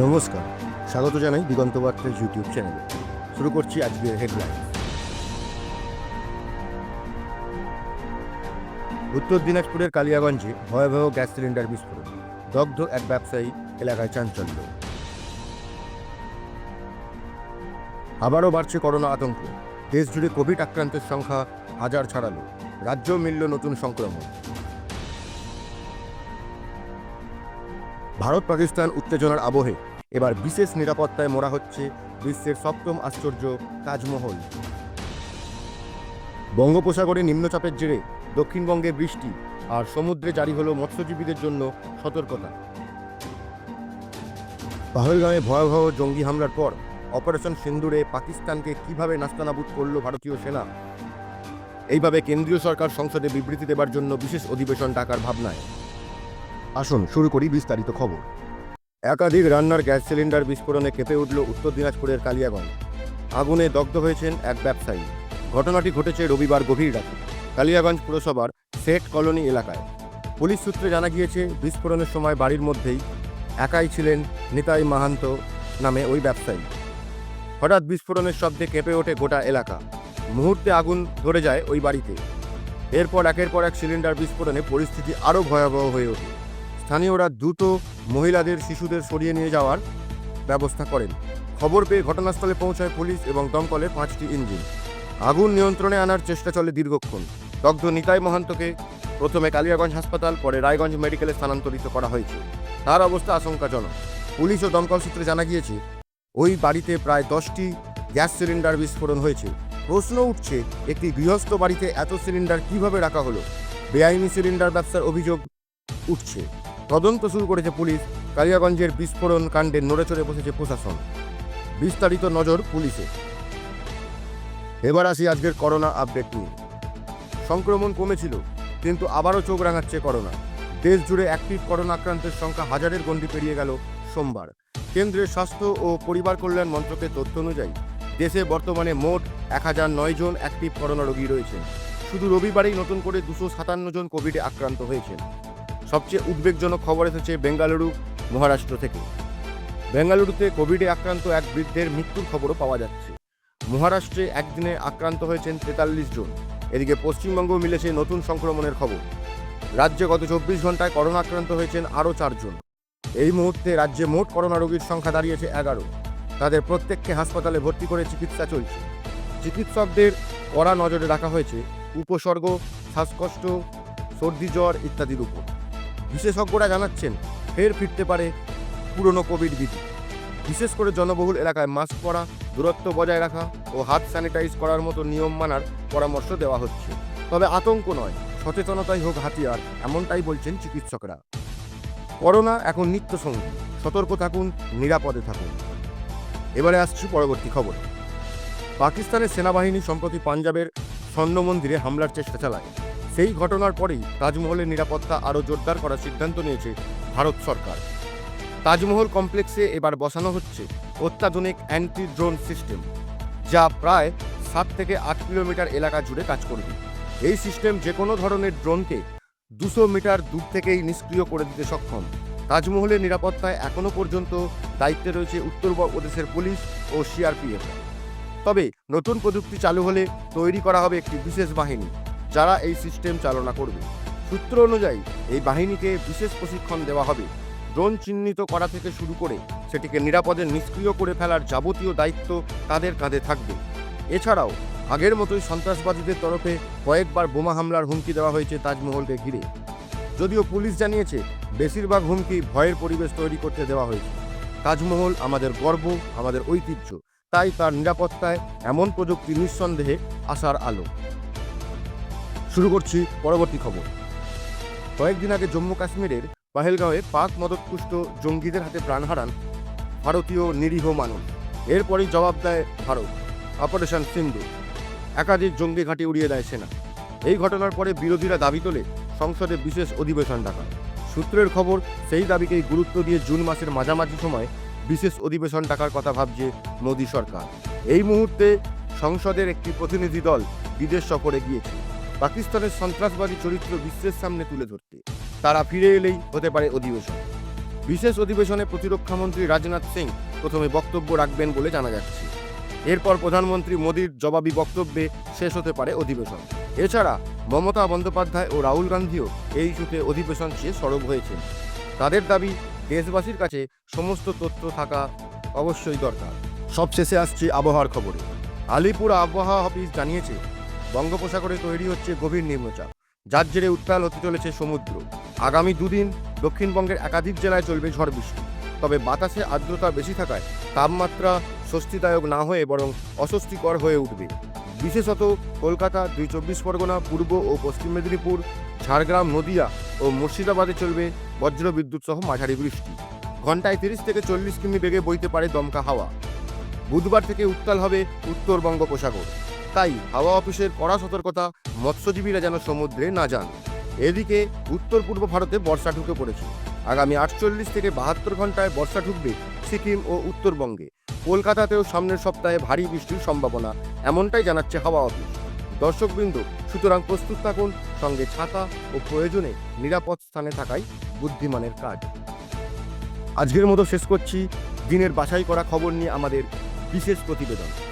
নমস্কার, স্বাগত জানাই দিগন্ত বার্তার ইউটিউব চ্যানেলে শুরু করছি আজকের হেডলাইন উত্তর দিনাজপুরের কালিয়াগঞ্জে ভয়াবহ গ্যাস সিলিন্ডার বিস্ফোরণ। দগ্ধ এক ব্যবসায়ী, এলাকায় চাঞ্চল্য। আবারও বাড়ছে করোনা আতঙ্ক। দেশ জুড়ে কোভিড আক্রান্তের সংখ্যা হাজার ছাড়ালো। রাজ্যেও মিলল নতুন সংক্রমণ। ভারত পাকিস্তান উত্তেজনার আবহে। এবার বিশেষ নিরাপত্তায় মোড়া হচ্ছে বিশ্বের সপ্তম আশ্চর্য তাজমহল। বঙ্গোপসাগরে নিম্নচাপের জেরে দক্ষিণবঙ্গে বৃষ্টি আর সমুদ্রে জারি হলো মৎস্যজীবীদের জন্য সতর্কতা। পাহলগাঁয়ে ভয়াবহ জঙ্গি হামলার পর অপারেশন সিন্দুরে পাকিস্তানকে কীভাবে নাস্তানাবুদ করল ভারতীয় সেনা? এইভাবে কেন্দ্রীয় সরকার সংসদে বিবৃতি দেবার জন্য বিশেষ অধিবেশন ডাকার ভাবনায়। আসুন, শুরু করি বিস্তারিত খবর। একাধিক রান্নার গ্যাস সিলিন্ডার বিস্ফোরণে কেঁপে উঠল উত্তর দিনাজপুরের কালিয়াগঞ্জ। আগুনে দগ্ধ হয়েছেন এক ব্যবসায়ী। ঘটনাটি ঘটেছে রবিবার গভীর রাতে কালিয়াগঞ্জ পুরসভার সেট কলোনি এলাকায়। পুলিশ সূত্রে জানা গিয়েছে, বিস্ফোরণের সময় বাড়ির মধ্যেই একাই ছিলেন নিতাই মাহান্ত নামে ওই ব্যবসায়ী। হঠাৎ বিস্ফোরণের শব্দে কেঁপে ওঠে গোটা এলাকা। মুহূর্তে আগুন ধরে যায় ওই বাড়িতে। এরপর একের পর এক সিলিন্ডার বিস্ফোরণে পরিস্থিতি আরও ভয়াবহ হয়ে ওঠে। স্থানীয়রা দ্রুত মহিলাদের, শিশুদের সরিয়ে নিয়ে যাওয়ার ব্যবস্থা করেন। খবর পেয়ে ঘটনাস্থলে পৌঁছায় পুলিশ এবং দমকলের পাঁচটি ইঞ্জিন। আগুন নিয়ন্ত্রণে আনার চেষ্টা চলে দীর্ঘক্ষণ। দগ্ধ নিতাই মহান্তকে প্রথমে কালিয়াগঞ্জ হাসপাতাল, পরে রায়গঞ্জ মেডিকেলে স্থানান্তরিত করা হয়েছে। তার অবস্থা আশঙ্কাজনক। পুলিশ ও দমকল সূত্রে জানা গিয়েছে, ওই বাড়িতে প্রায় দশটি গ্যাস সিলিন্ডার বিস্ফোরণ হয়েছে। প্রশ্ন উঠছে, একটি গৃহস্থ বাড়িতে এত সিলিন্ডার কীভাবে রাখা হলো? বেআইনি সিলিন্ডার ব্যবসার অভিযোগ উঠছে। তদন্ত শুরু করেছে পুলিশ। কালিয়াগঞ্জের বিস্ফোরণ কাণ্ডে নড়েচড়ে বসেছে প্রশাসন। বিস্তারিত নজর পুলিশে। এবার আসি আজকের করোনা আপডেট নিয়ে। সংক্রমণ কমেছিল, কিন্তু আবারও চোখ রাঙাচ্ছে করোনা। দেশ জুড়ে অ্যাক্টিভ করোনা আক্রান্তের সংখ্যা হাজারের গণ্ডি পেরিয়ে গেল সোমবার। কেন্দ্রের স্বাস্থ্য ও পরিবার কল্যাণ মন্ত্রকের তথ্য অনুযায়ী, দেশে বর্তমানে মোট এক হাজার নয় জন অ্যাক্টিভ করোনা রোগী রয়েছেন। শুধু রবিবারেই নতুন করে দুশো সাতান্ন জন কোভিডে আক্রান্ত হয়েছেন। সবচেয়ে উদ্বেগজনক খবর এসেছে বেঙ্গালুরু মহারাষ্ট্র থেকে। বেঙ্গালুরুতে কোভিডে আক্রান্ত এক বৃদ্ধের মৃত্যুর খবরও পাওয়া যাচ্ছে। মহারাষ্ট্রে একদিনে আক্রান্ত হয়েছেন তেতাল্লিশ জন। এদিকে পশ্চিমবঙ্গ মিলেছে নতুন সংক্রমণের খবর। রাজ্যে গত চব্বিশ ঘন্টায় করোনা আক্রান্ত হয়েছেন আরও চারজন এই মুহূর্তে রাজ্যে মোট করোনা রোগীর সংখ্যা দাঁড়িয়েছে এগারো। তাদের প্রত্যেককে হাসপাতালে ভর্তি করে চিকিৎসা চলছে। চিকিৎসকদের কড়া নজরে রাখা হয়েছে উপসর্গ, শ্বাসকষ্ট, সর্দি জ্বর ইত্যাদির উপর। বিশেষজ্ঞরা জানাচ্ছেন, ফের ফিরতে পারে পুরনো কোভিড বিধি। বিশেষ করে জনবহুল এলাকায় মাস্ক পরা, দূরত্ব বজায় রাখা ও হাত স্যানিটাইজ করার মতো নিয়ম মানার পরামর্শ দেওয়া হচ্ছে। তবে আতঙ্ক নয়, সচেতনতাই হোক হাতিয়ার, এমনটাই বলছেন চিকিৎসকরা। করোনা এখন নিত্য সঙ্গী সতর্ক থাকুন, নিরাপদে থাকুন। এবারে আসছি পরবর্তী খবর। পাকিস্তানের সেনাবাহিনী সম্প্রতি পাঞ্জাবের স্বর্ণ মন্দিরে হামলার চেষ্টা চালায়। সেই ঘটনার পরেই তাজমহলের নিরাপত্তা আরও জোরদার করার সিদ্ধান্ত নিয়েছে ভারত সরকার। তাজমহল কমপ্লেক্সে এবার বসানো হচ্ছে অত্যাধুনিক অ্যান্টি ড্রোন সিস্টেম, যা প্রায় সাত থেকে আট কিলোমিটার এলাকা জুড়ে কাজ করবে। এই সিস্টেম যে কোনো ধরনের ড্রোনকে দুশো মিটার দূর থেকেই নিষ্ক্রিয় করে দিতে সক্ষম। তাজমহলের নিরাপত্তায় এখনও পর্যন্ত দায়িত্বে রয়েছে উত্তর প্রদেশের পুলিশ ও সিআরপিএফ। তবে নতুন প্রযুক্তি চালু হলে তৈরি করা হবে একটি বিশেষ বাহিনী। যারা এই সিস্টেম চালনা করবে। সূত্র অনুযায়ী, এই বাহিনীকে বিশেষ প্রশিক্ষণ দেওয়া হবে। ড্রোন চিহ্নিত করা থেকে শুরু করে সেটিকে নিরাপদে নিষ্ক্রিয় করে ফেলার যাবতীয় দায়িত্ব তাদের কাঁধে থাকবে। এছাড়াও, আগের মতোই সন্ত্রাসবাদীদের তরফে কয়েকবার বোমা হামলার হুমকি দেওয়া হয়েছে তাজমহলকে ঘিরে। যদিও পুলিশ জানিয়েছে, বেশিরভাগ হুমকি ভয়ের পরিবেশ তৈরি করতে দেওয়া হয়েছে। তাজমহল আমাদের গর্ব, আমাদের ঐতিহ্য, তাই তার নিরাপত্তায় এমন প্রযুক্তি নিঃসন্দেহে আসার আলো। শুরু করছি পরবর্তী খবর। কয়েকদিন আগে জম্মু কাশ্মীরের পাহেলগাঁওয়ে পাক মদতপুষ্ট জঙ্গিদের হাতে প্রাণ হারান ভারতীয় নিরীহ মানুষ। এরপরই জবাব দেয় ভারত, অপারেশন সিন্ধু। একাধিক জঙ্গি ঘাঁটি উড়িয়ে দেয় সেনা। এই ঘটনার পরে বিরোধীরা দাবি তোলে সংসদে বিশেষ অধিবেশন ডাকা সূত্রের খবর, সেই দাবিকেই গুরুত্ব দিয়ে জুন মাসের মাঝামাঝি সময় বিশেষ অধিবেশন ডাকার কথা ভাবছে মোদী সরকার। এই মুহূর্তে সংসদের একটি প্রতিনিধি দল বিদেশ সফরে গিয়েছে। পাকিস্তানের সন্ত্রাসবাদী চরিত্র বিশ্বের সামনে তুলে ধরতে। তারা ফিরে এলেই হতে পারে অধিবেশন। বিশেষ অধিবেশনে প্রতিরক্ষামন্ত্রী রাজনাথ সিং প্রথমে বক্তব্য রাখবেন বলে জানা যাচ্ছে। এরপর প্রধানমন্ত্রী মোদীর জবাবি বক্তব্যে শেষ হতে পারে অধিবেশন। এছাড়া মমতা বন্দ্যোপাধ্যায় ও রাহুল গান্ধীও এই ইস্যুতে অধিবেশন চেয়ে সরব হয়েছেন। তাদের দাবি, দেশবাসীর কাছে সমস্ত তথ্য থাকা অবশ্যই দরকার। সবশেষে আসছে আবহাওয়ার খবরে। আলিপুর আবহাওয়া অফিস জানিয়েছে বঙ্গোপসাগরে তৈরি হচ্ছে গভীর নিম্নচাপ, যার জেরে উত্তাল হতে চলেছে সমুদ্র। আগামী দুদিন দক্ষিণবঙ্গের একাধিক জেলায় চলবে ঝড় বৃষ্টি। তবে বাতাসে আর্দ্রতা বেশি থাকায় তাপমাত্রা স্বস্তিদায়ক না হয়ে বরং অস্বস্তিকর হয়ে উঠবে। বিশেষত কলকাতা, দুই চব্বিশ পরগনা, পূর্ব ও পশ্চিম মেদিনীপুর, ঝাড়গ্রাম, নদিয়া ও মুর্শিদাবাদে চলবে বজ্র বিদ্যুৎ সহ মাঝারি বৃষ্টি। ঘন্টায় তিরিশ থেকে চল্লিশ কিমি বেগে বইতে পারে দমকা হাওয়া। বুধবার থেকে উত্তাল হবে উত্তর বঙ্গোপসাগর। তাই হাওয়া অফিসের কড়া সতর্কতা মৎস্যজীবীরা যেন সমুদ্রে না যান। এদিকে উত্তর পূর্ব ভারতে বর্ষা ঢুকে পড়েছে। আগামী আটচল্লিশ থেকে বাহাত্তর ঘন্টায় বর্ষা ঢুকবে সিকিম ও উত্তরবঙ্গে। কলকাতাতেও সামনের সপ্তাহে ভারী বৃষ্টির সম্ভাবনা, এমনটাই জানাচ্ছে হাওয়া অফিস। দর্শকবৃন্দ, সুতরাং প্রস্তুত থাকুন, সঙ্গে ছাতা ও প্রয়োজনে নিরাপদ স্থানে থাকাই বুদ্ধিমানের কাজ। আজকের মতো শেষ করছি। দিনের বাছাই করা খবর নিয়ে আমাদের বিশেষ প্রতিবেদন।